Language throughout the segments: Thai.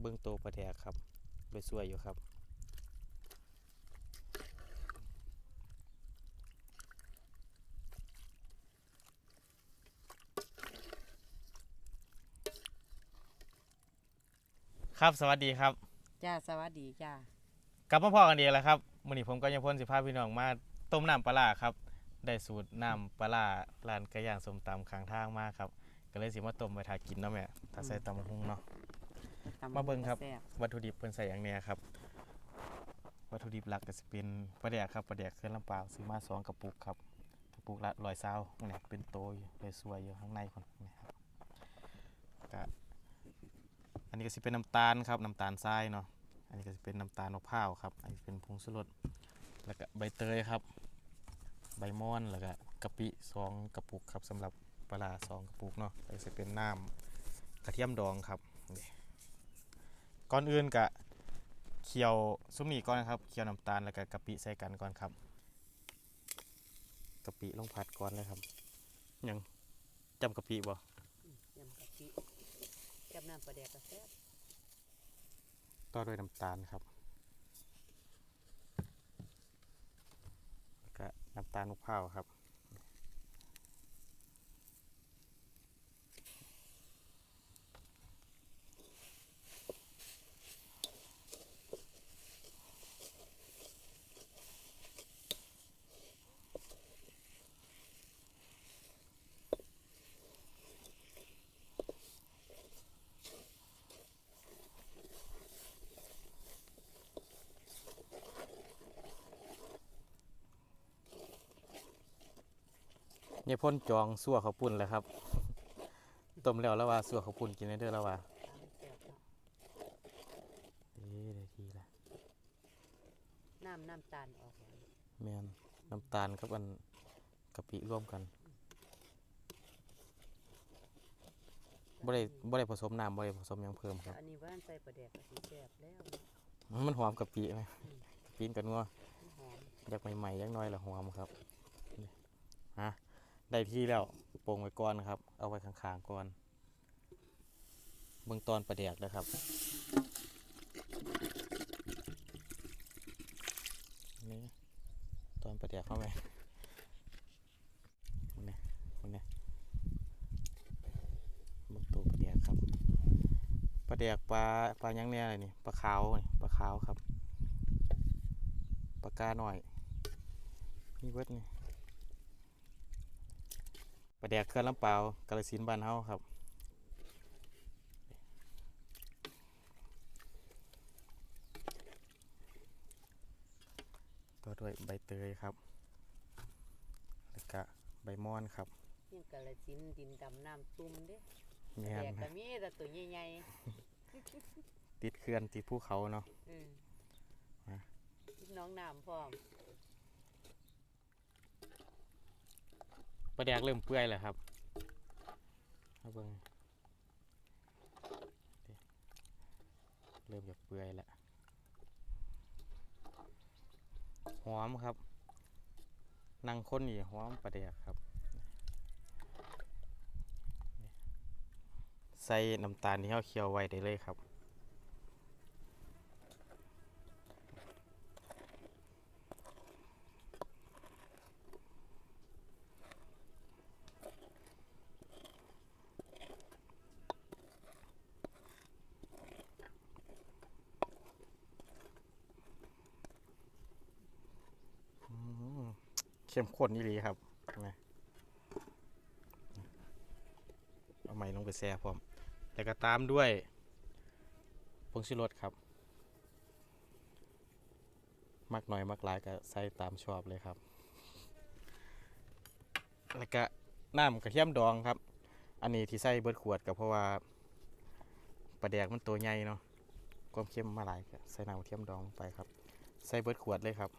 เบื้องโตวประแดกครับไปสวยอยู่ครับครับสวัสดีครับ จ้าสวัสดีจ้ากลับมาพอกันดีแล้วครับมื้อนี้ผมก็ยังพ้นสิพาพี่น้องมาต้มน้ำปลาร้าครับ ได้สูตรน้ำปลาร้าร้านไก่ย่างสมตำข้างทางมาครับ ก็เลยสิมาต้มไปทากินเนาะแม่ถ้าใส่ตำบักหุ่งเนาะ ตำมาเบิ่งครับ แซ่บวัตถุดิบเพิ่นใส่อย่างเนี้ยครับ วัตถุดิบหลักก็สิเป็นปลาแดกครับปลาแดกเครื่องลำเปล่าวซื้อมาสองกระปุกครับกระปุกละร้อยเศร้าเนี่ยเป็นโตอยู่เลยสวยอยู่ข้างในคนนี่ครับก็อันนี้ก็สิเป็นน้ำตาลครับน้ำตาลทรายเนาะอันนี้ก็สิเป็นน้ำตาลมะพร้าวครับอันนี้เป็นผงชูรสแล้วก็ใบเตยครับ ใบม่อนแล้วก็กะปิสองกระปุกครับสำหรับปลาร้าสองกระปุกเนาะแล้วก็สิเป็นน้ำกระเทียมดองครับนี่ ก่อนอื่นกะเคี่ยวซุ้มนี่ก่อนนะครับเคี่ยวน้ำตาลแล้วก็กะปิใส่กันก่อนครับกะปิลงผัดก่อนเลยครับยังจำกะปิบ่ยำกะทิยำน้ำปลาแดกกระแซ่บต่อด้วยน้ำตาลครับแล้วก็น้ำตาลมะพร้าวครับ เนี่ยพ่นจองสั่วข้าวปุ้นแล้วครับต้มแล้วแล้วว่าสั่วข้าวปุ้นกินได้เด้อแล้วว่าตำแซ่บเนาะเอ๊ะได้ทีละน้ำน้ำตาลออกแล้วแม่นน้ำตาลกับอันกะปิร่วมกันบ่ได้บ่ได้ผสมน้ำบ่ได้ผสมหยังเพิ่มครับ อันนี้ว่านใส่ปลาแดกกะทิแซ่บแล้วเนาะมันหอมกะปิไหมกะปินกันงัวมันหอม อยากใหม่ๆอยักหน้อยละหอมครับนี่ฮะ ได้ที่แล้วโปร่งไว้ก่อนครับ เอาไว้ข้างๆก่อนเบื้องตอนประเดกนะครับ นี่ตอนประเดกเข้าไหมมันเนี่ยมันเนี่ยเบื้องตัวประเดกครับ ประเดกปลาปลายังเนี่ยอะไรนี่ปลาขาวนี่ปลาขาวครับปลากาหน่อยมีเวิร์ดนี่ ปลาแดกเครื่องลำเปล่ากาลสินธุ์บ้านเฮาครับต่อด้วยใบเตยครับแล้วก็ใบม่อนครับยังกะละสินธุ์ดินดำน้ำซุ่มเด้แม่แดกนก็มีแต่ตัวใหญ่ติดเขื่อนติดภูเขาเนาะๆเออฮะพี่น้องน้ำพร้อม ลาแดกเริ่มเปื่อยแล้วครับเอาเบิ่งเริ่มจากเปื่อยแล้วหอมครับนั่งคนนี่หอมปลาแดกครับ ใส่น้ำตาลที่เขาเคี่ยวไว้ได้เลยครับ อืม เข้มข้นนี่ลีครับนะเอาไม้ลงไปแซ่พร้อม แล้วก็ตามด้วยผงชูรสครับ มักหน่อยมักหลายก็ใส่ตามชอบเลยครับ แล้วก็น้ำกระเทียมดองครับ อันนี้ที่ใส่เบิดขวดก็เพราะว่าปลาแดกมันตัวใหญ่เนาะความเค็มมาหลายก็ใส่น้ำกระเทียมดองลงไปครับ ใส่เบิดขวดเลยครับ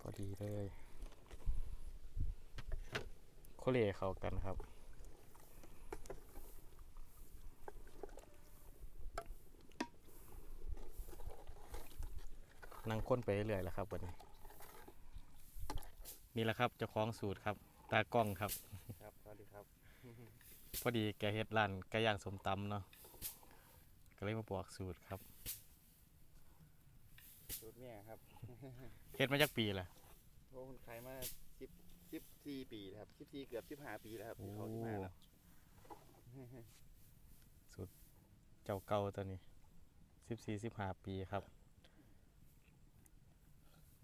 พอดีเลยโค เลเข้ากันครับนั่งค้นไปเรื่อยๆแล้วครับวันนี้นี่แหละครับเจ้าของสูตรครับ ตากล้องครับ ครับสวัสดีครับ พอดีแกเฮ็ดร้านไก่ย่างสมตำเนาะก็เลยมาบอกสูตรครับ สูตรเนี่ยครับ เฮ็ดมาจากปีละโอ้คุณขายมา สิบสิบสี่ปีแล้วครับสิบสี่เกือบสิบห้าปีแล้วครับโอ้ที่เขาที่มาแล้วเจ้าเก่าตัวนี้สิบสี่สิบห้าปีครับ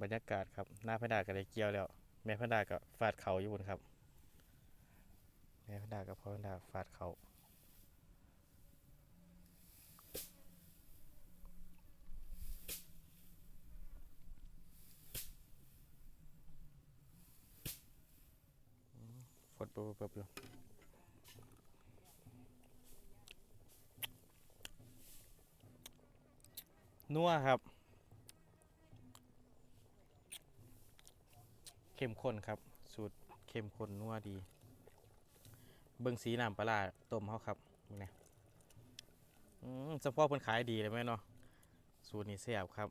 บรรยากาศครับ หน้าพระดาก็ได้เกี่ยวแล้ว แม่พระดากับฟาดเขาอยู่บนครับ แม่พระดากับพ่อพระดาฟาดเขา ฝนเปิบๆอยู่นัวครับ เข้มข้นครับ สูตรเข้มข้นนัวดี เบิ่งสีน้ำปลาต้มเขาครับนี่อืมสมพ่อเพิ่นขายดีเลยไหมเนาะสูตรนี้แซ่บครับ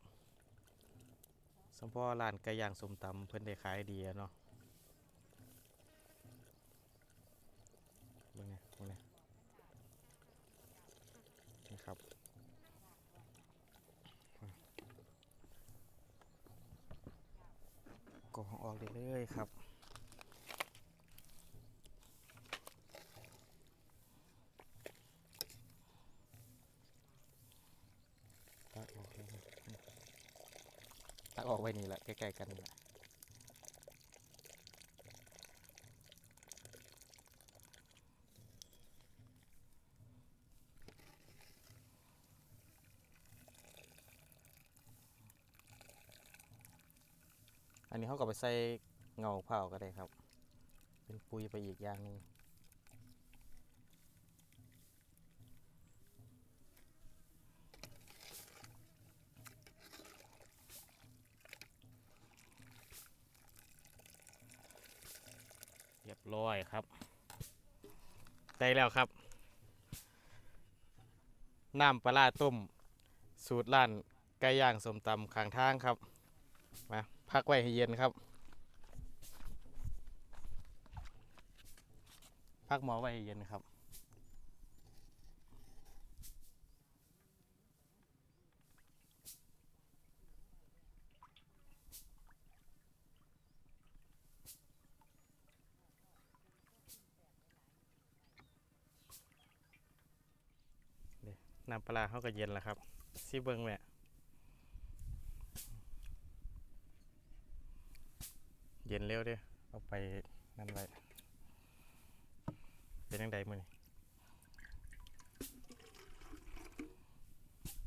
สมพ่อร้านไก่ย่างสมตำเพิ่นได้ขายดีอะเนาะเบิ่งนี่เบิ่งนี่นี่ ครับกองออกเรื่อยๆครับตักออกเลยตักออกไว้นี่แหละใกล้ๆกันนี่แหละ นนี้เขาก็ไปใส่เงาเผาก็ได้ครับ เป็นปุ๋ยไปอีกอย่างหนึ่งเรียบร้อยครับ ได้แล้วครับ น้ำปลาต้ม สูตรร้านไก่ย่างสมตำข้างทางครับ พักไว้ให้เย็นครับ พักหมอไว้ให้เย็นครับ น้ำปลาเขาก็เย็นแล้วครับซีเบิงแม่ เย็นเร็วเด้อเอาไปนั่นไว้เป็นยังไงมือนี่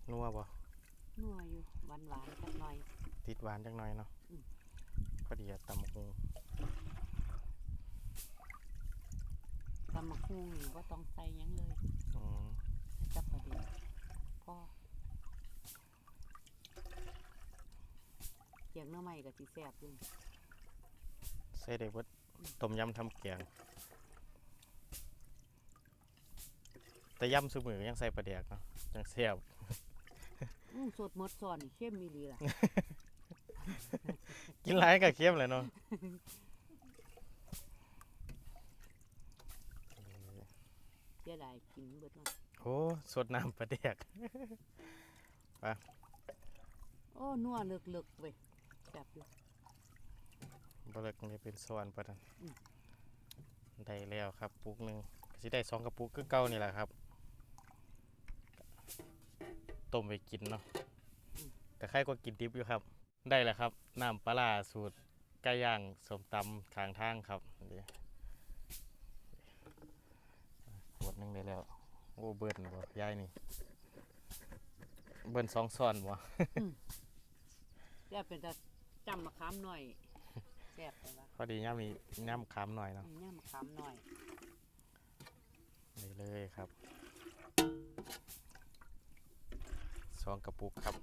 นัวบ่นัวอยู่หวานหวานๆสักหน่อย ติดหวานจังหน่อยเนาะอืมพอดีอะตำบักหงตำมะฮุ่งนี่บ่ต้องใส่หยังเลยอืมใส่จับประเดี๋ยวพ่อเกียงหน้อไม้ก็สิแซ่บอยู่ใส่ได้เบิดต้มยำทำแกงแต่ยำซุมือยังใส่ปลาแดกเนาะยังแซ่บอื้อสดหมดซ้อนนี่เข้มมีหลีล่ะ กินหลายก็เค็มเลยเนาะเสียดายกินเบิดเนาะโอ้สดน้ำปลาแดก โอ้นัวเลึกๆเว้ยแซ่บอยู่ บเลิกนี่เป็นสวรรค์ปะนันได้แล้วครับปุกหนึ่งก็สิได้สองกระปุกคือเก่านี่แหละครับต้มไปกินเนาะแต่ใครก็กินดิบอยู่ครับ ได้แล้วครับน้ำปลาสูตรไก่ย่างสมตำข้างทางครับนี่ขวดหนึงได้แล้วโอ้เบิร์นบ่ยายนี่ เบิร์นสองซ้อนบ่แซ่บเป็นตาจำมะขามหน่อย ซ่บไปว่าพอดีย่ำมีย่ำขามหน่อยเนาะย่ามะขามหน่อยนี่เลยครับสองกระปุกครับ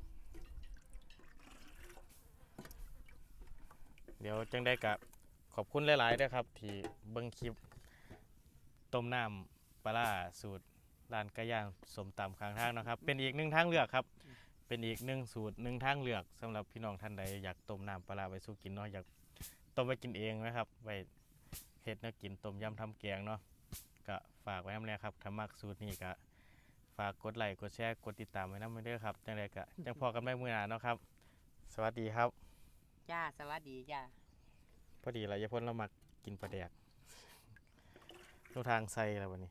เดี๋ยวจังได้กับขอบคุณหลายๆด้วยครับ ที่เบิ่งคลิปต้มน้ำปลาร้าสูตรร้านไก่ย่างสมตำข้างทางนะครับ เป็นอีกหนึ่งทางเลือกครับ เป็นอีกหนึ่งสูตรหนึ่งทางเลือกสำหรับพี่น้องท่านใดอยากต้มน้ำปลาร้าไว้สู้กินเนาะอยาก ต้มไว้กินเองนะครับไว้เฮ็ดแนวกินต้มยำทำแกงเนาะก็ฝากไว้นำแล้วครับถ้ามักสูตรนี้ก็ฝากกดไลค์กดแชร์กดติดตามไว้นำเด้อครับจังไดก็จังพอกันใหม่มื้อหน้าเนาะครับ สวัสดีครับ จ้าสวัสดีจ้าพอดีเราจะพ้นเรามักกินปลาแดกทุกทางใส่แล้ววันนี้